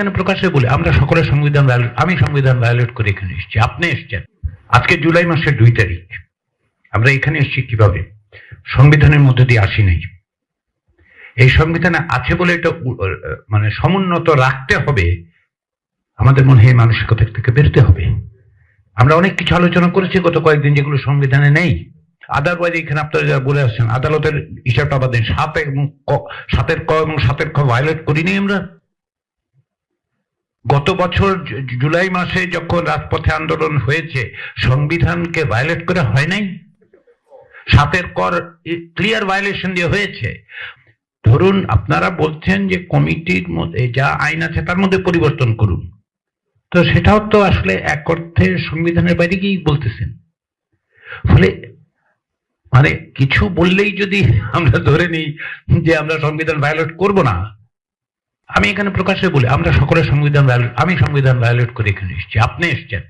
এখানে প্রকাশ্যে বলি? আমরা সকলের সংবিধান ভায়োলেট আমি সংবিধান ভায়োলেট করে এখানে এসেছি। আপনি এসছেন। আজকে জুলাই মাসের দুই তারিখ। আমরা এখানে এসেছি কীভাবে? সংবিধানের মধ্যে দিয়ে আসি নাই। এই সংবিধানে আছে বলে এটা মানে সমুন্নত রাখতে হবে। আমাদের মনে হয় মানসিকতা থেকে বেরোতে হবে। আমরা অনেক কিছু আলোচনা করেছি গত কয়েকদিন যেগুলো সংবিধানে নেই। আদারওয়াইজ এখানে আপনারা যারা বলে আসছেন, আদালতের হিসাবটা বাদ দিন। সাত এবং ক- সাতের ক এবং সাতের খ ভায়োলেট করিনি আমরা। গত বছর জুলাই মাসে যখন রাজপথে আন্দোলন হয়েছে, সংবিধানকে ভায়োলেট করে হয় নাই? সাতের কর ক্লিয়ার ভায়োলেশন দিয়ে হয়েছে। ধরুন, আপনারা বলছেন যে কমিটির মধ্যে যা আইন আছে, তার মধ্যে পরিবর্তন করুন। তো সেটাও তো আসলে এক অর্থে সংবিধানের বাইরে গিয়েই বলতেছেন। ফলে মানে কিছু বললেই যদি আমরা ধরে নিই যে আমরা সংবিধান ভায়োলেট করব না আমি এখানে প্রকাশ্যে বলি, আমরা সকলের সংবিধান আমি সংবিধান ভায়োলেট করে এখানে এসেছি। আপনি এসছেন।